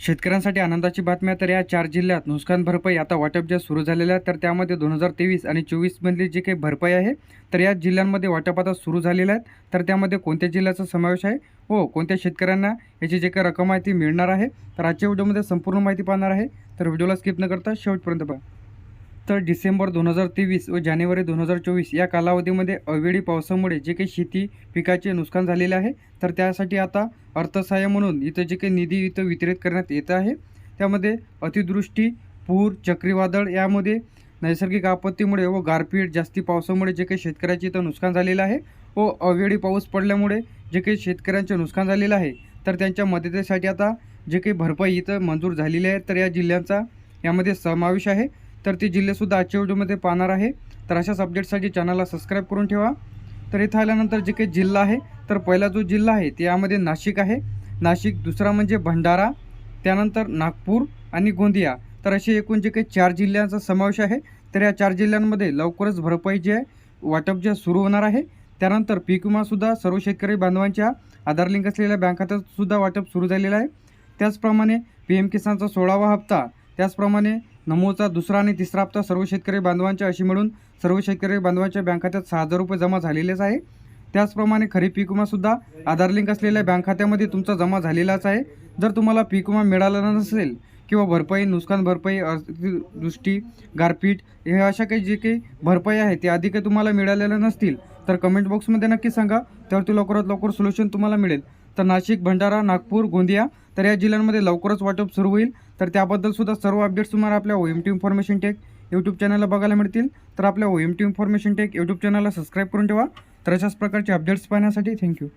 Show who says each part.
Speaker 1: शेतकऱ्यांसाठी आनंदाची बातमी तर या चार जिल्ह्यात नुकसान भरपाई आता वाटप ज्या सुरू झालेल्या आहेत. तर त्यामध्ये दोन हजार तेवीस आणि चोवीसमधली जी काही भरपाई आहे तर या जिल्ह्यांमध्ये वाटप आता सुरू झालेल्या आहेत तर त्यामध्ये कोणत्या जिल्ह्याचा समावेश आहे? व कोणत्या शेतकऱ्यांना याची जे काही रक्कम आहे ती मिळणार आहे? तर आजच्या व्हिडिओमध्ये संपूर्ण माहिती पाहणार आहे. तर व्हिडिओला स्किप न करता शेवटपर्यंत पहा. तर डिसेंबर दोन हजार तेवीस व जानेवारी दोन हजार चोवीस या कालावधीमध्ये अवेळी पावसामुळे जे काही शेती पिकाचे नुकसान झालेले आहे तर त्यासाठी आता अर्थसहाय्य म्हणून इथं जे काही निधी इथं वितरित करण्यात येत आहे त्यामध्ये अतिदृष्टी पूर चक्रीवादळ यामध्ये नैसर्गिक आपत्तीमुळे व गारपीट जास्ती पावसामुळे जे काही शेतकऱ्याचे इथं नुकसान झालेलं आहे व अवेळी पाऊस पडल्यामुळे जे काही शेतकऱ्यांचे नुकसान झालेलं आहे तर त्यांच्या मदतीसाठी आता जे काही भरपाई इथं मंजूर झालेली आहे तर या जिल्ह्यांचा यामध्ये समावेश आहे. तर ते जिल्हेसुद्धा आजच्या व्हिडिओमध्ये पाहणार आहे. तर अशाच अपडेटसाठी चॅनलला सबस्क्राईब करून ठेवा. तर इथं आल्यानंतर जे काही जिल्हा आहे तर पहिला जो जिल्हा आहे ते यामध्ये नाशिक आहे. नाशिक दुसरा म्हणजे भंडारा त्यानंतर नागपूर आणि गोंदिया. तर असे एकूण जे काही चार जिल्ह्यांचा समावेश आहे तर या चार जिल्ह्यांमध्ये लवकरच भरपाई जे आहे वाटप जे सुरू होणार आहे. त्यानंतर पीक विमासुद्धा सर्व शेतकरी बांधवांच्या आधार लिंक असलेल्या बँक खात्यातसुद्धा वाटप सुरू झालेलं आहे. त्याचप्रमाणे पी एम किसानचा सोळावा हप्ता त्याचप्रमाणे नमोचा दुसरा आणि तिसरा हप्ता सर्व शेतकरी बांधवांच्या अशी मिळून सर्व शेतकरी बांधवांच्या बँक खात्यात सहा हजार रुपये जमा झालेलेच आहे. त्याचप्रमाणे खरीप पीक विमासुद्धा आधार लिंक असलेल्या बँक खात्यामध्ये तुमचा जमा झालेलाच आहे. जर तुम्हाला पीक विमा मिळाला नसेल किंवा भरपाई नुकसान भरपाई दृष्टी गारपीट हे अशा काही जे काही भरपाई आहे ते आधी काही तुम्हाला मिळालेल्या नसतील तर कमेंट बॉक्समध्ये नक्की सांगा. त्यावरती लवकरात लवकर सोल्युशन तुम्हाला मिळेल. तर नाशिक भंडारा नागपूर गोंदिया तर या जिल्ह्यांमध्ये लवकरच वाटप सुरू होईल. तर त्याबद्दल सुद्धा सर्व अपडेट्स तुम्हाला आपल्या O M T information tech YouTube चॅनलला बघायला मिळतील. तर आपल्या O M T information tech YouTube चॅनलला सबस्क्राईब करून ठेवा. तर अशाच प्रकारचे अपडेट्स पाहण्यासाठी थँक्यू